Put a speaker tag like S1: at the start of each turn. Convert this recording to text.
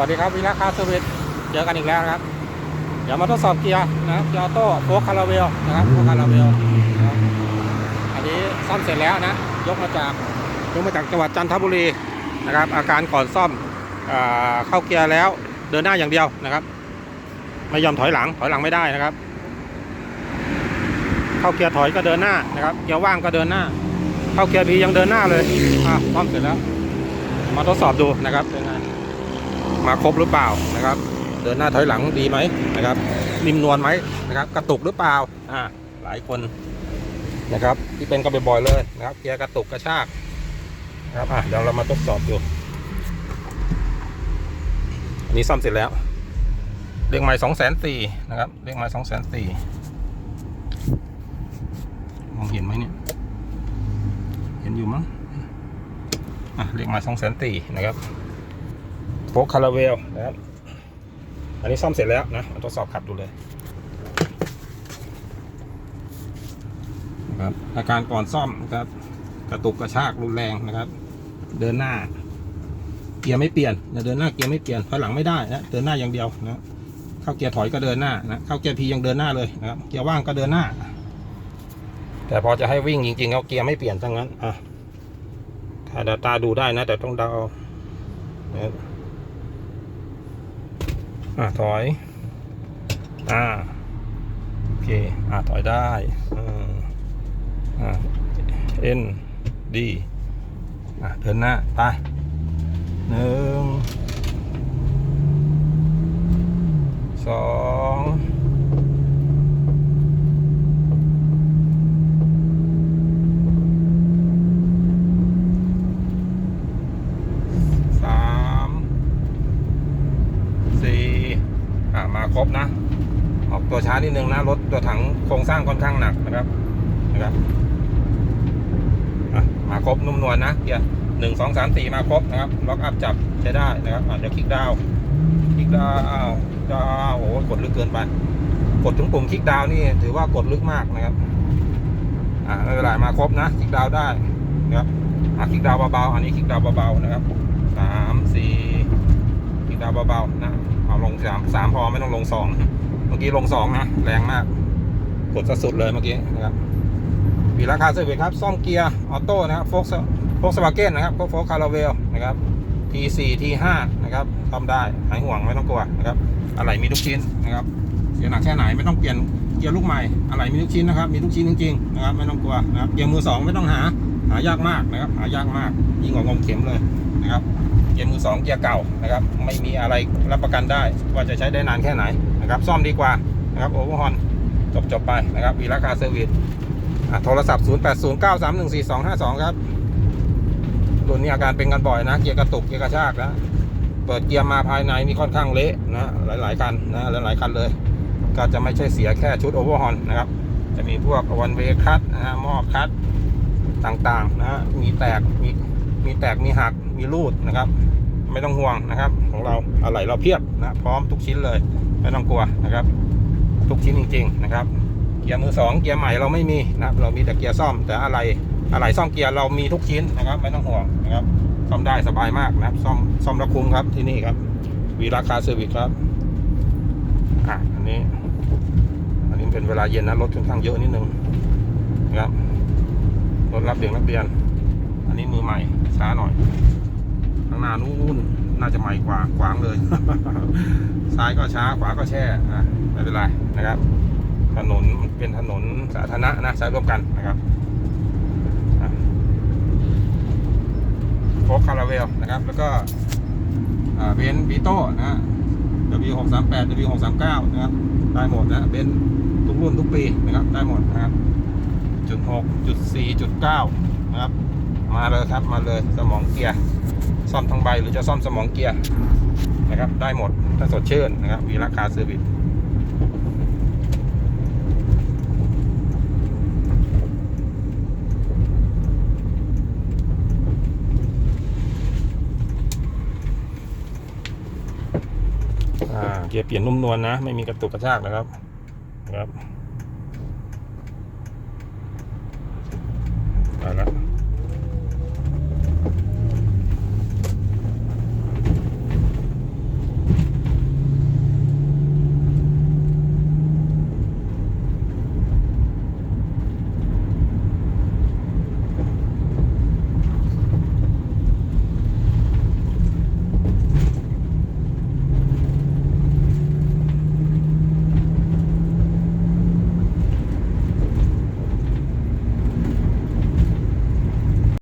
S1: วัสดีครับวิลาคาสวิตเจอกันอีกแล้วนะครับ เดี๋ยวมาทดสอบเกียร์นะครับเกียร์ออโต้โฟคาราเวลนะครับโฟคาราเวลอันนี้ซ่อมเสร็จแล้วนะ ยกมาจากยกมาจากจังหวัดจันทบุรีนะครับ อาการก่อนซ่อมอ่าเข้าเกียร์แล้วเดินหน้าอย่างเดียวนะครับ ไม่ยอมถอยหลังถอยหลังไม่ได้นะครับ เข้าเกียร์ถอยก็เดินหน้านะครับ เกียร์ว่างก็เดินหน้า เข้าเกียร์พียังเดินหน้าเลยอะซ่อมเสร็จแล้ว มาทดสอบดูนะครับเป็นไง มาครบหรือเปล่านะครับ เดินหน้าถอยหลังดีไหมนะครับ นิ่มนวลไหมนะครับ กระตุกหรือเปล่าอ่าหลายคนนะครับ ที่เป็นกันบ่อยๆเลยนะครับเกียร์กระตุกกระชากนะครับอะเดี๋ยวเรามาทดสอบดูอันนี้ซ่อมเสร็จแล้วเลขใหม่สองแสนสี่นะครับเลขใหม่สองแสนสี่มองเห็นไหมเนี่ย เห็นอยู่มั้งอะเลขหมาสองแสนตีนะครับ โฟกคาราเวลนะครับ อันนี้ซ่อมเสร็จแล้วนะมาทดสอบขับดูเลยนะครับอาการก่อนซ่อมนะครับ กระตุกกระชากรุนแรงนะครับ เดินหน้า เกียร์ไม่เปลี่ยนอย่าเดินหน้าเกียร์ไม่เปลี่ยนถอยหลังไม่ได้นะเดินหน้าอย่างเดียวนะเข้าเกียร์ถอยก็เดินหน้านะเข้าเกียร์พียังเดินหน้าเลยนะครับเกียร์ว่างก็เดินหน้า แต่พอจะให้วิ่งจริงๆเอาเกียร์ไม่เปลี่ยนทั้งนั้นอะถ้าดาตาดูได้นะ แต่ต้องเดาเอานะครับ อะถอย อ่า โอเค อะถอยได้อ่าอ่า N D อะเดินหน้าไปหนึ่งสอง สามสี่ อ่ามาครบนะ ออกตัวช้านิดนึงนะรถตัวถังโครงสร้างค่อนข้างหนักนะครับนะครับมาครบนุ่มนวลนะเกียร์หนึ่งสองสามสี่มาครบนะครับล็อกอัพจับใช้ได้นะครับเดี๋ยวคลิกดาวคลิกดาวดาวโอ้โหกดลึกเกินไปกดถึงปุ่มคลิกดาวนี่ถือว่ากดลึกมากนะครับอ่าไม่เป็นไรมาครบนะคลิกดาวได้นะครับอะคลิกดาวเบาๆอันนี้คลิกดาวเบาๆนะครับสามสี่อีกดาวเบาๆนะ ลงสามสามพอไม่ต้องลงสองเมื่อกี้ลงสองนะแรงมากกดสุดเลยเมื่อกี้นะครับมีราคาเซอร์วิสครับ ซ่อมเกียร์ออโต้นะครับโฟกโฟกสวาเกนนะครับก็โฟกคาราเวลนะครับ T4 T5 นะครับซ่อมได้หายห่วงไม่ต้องกลัวนะครับอะไรมีทุกชิ้นนะครับเสียหนักแค่ไหนไม่ต้องเปลี่ยนเกียร์ลูกใหม่อะไรมีทุกชิ้นนะครับ มีทุกชิ้นจริงๆนะครับไม่ต้องกลัวนะครับเกียร์มือสองไม่ต้องหาหายากมากนะครับหายากมากยิ่งกว่างมเข็มเลยนะครับ กียร์มือสองเกียร์เก่านะครับ ไม่มีอะไรรับประกันได้ ว่าจะใช้ได้นานแค่ไหนนะครับ ซ่อมดีกว่านะครับโอเวอร์ฮอนจบจบไปนะครับวีราคาเซอร์วิสโทรศัพท์ 0 8 0 9 3 1 4 2 5 2 ครับรุ่นนี้อาการเป็นกันบ่อยนะ เกียร์กระตุกเกียร์กระชากนะเปิดเกียร์มาภายในนี่ค่อนข้างเละนะหลาย ๆ คันนะหลายๆคันเลย ก็จะไม่ใช่เสียแค่ชุดโอเวอร์ฮอนนะครับจะมีพวกวันเวคัตนะฮะหม้อคัตต่างๆนะฮะมีแตกมีมีแตกมีหัก มีรูดนะครับ ไม่ต้องห่วงนะครับ ของเราอะไหล่เราเพียบนะพร้อมทุกชิ้นเลย ไม่ต้องกลัวนะครับ ทุกชิ้นจริง ๆ นะครับ เกียร์มือสองเกียร์ใหม่เราไม่มีนะครับ เรามีแต่เกียร์ซ่อมแต่อะไรอะไหล่ซ่อมเกียร์เรามีทุกชิ้นนะครับ ไม่ต้องห่วงนะครับซ่อมได้สบายมากนะครับซ่อมซ่อมระคุ้มครับที่นี่ครับวีราคาเซอร์วิสครับอะอันนี้ อันนี้เป็นเวลาเย็นนะรถค่อนข้างเยอะนิดนึงนะครับรถรับเด็กนักเรียน อันนี้มือใหม่ช้าหน่อยางหน้านู้นน่าจะใหม่กว่าขวางเลย ซ้ายก็ช้าขวาก็แช่อะไม่เป็นไรนะครับ ถนนเป็นถนนสาธารณะนะใช้ร่วมกันนะครับโฟกคาราเวลนะครับ แล้วก็เบนบีโต้นะฮะ W638 W639 นะครับ ได้หมดนะเบนทุกรุ่นทุกปีนะครับ ได้หมดนะครับจุดหกจุดสี่จุดเก้านะครับ มาเลยครับมาเลยสมองเกียร์ ซ่อมทั้งใบหรือจะซ่อมสมองเกียร์นะครับได้หมดถ้าสดชื่นนะครับมีราคาเซอร์วิสเกียร์เปลี่ยนนุ่มนวลนะไม่มีกระตุกกระชากนะครับนะครับ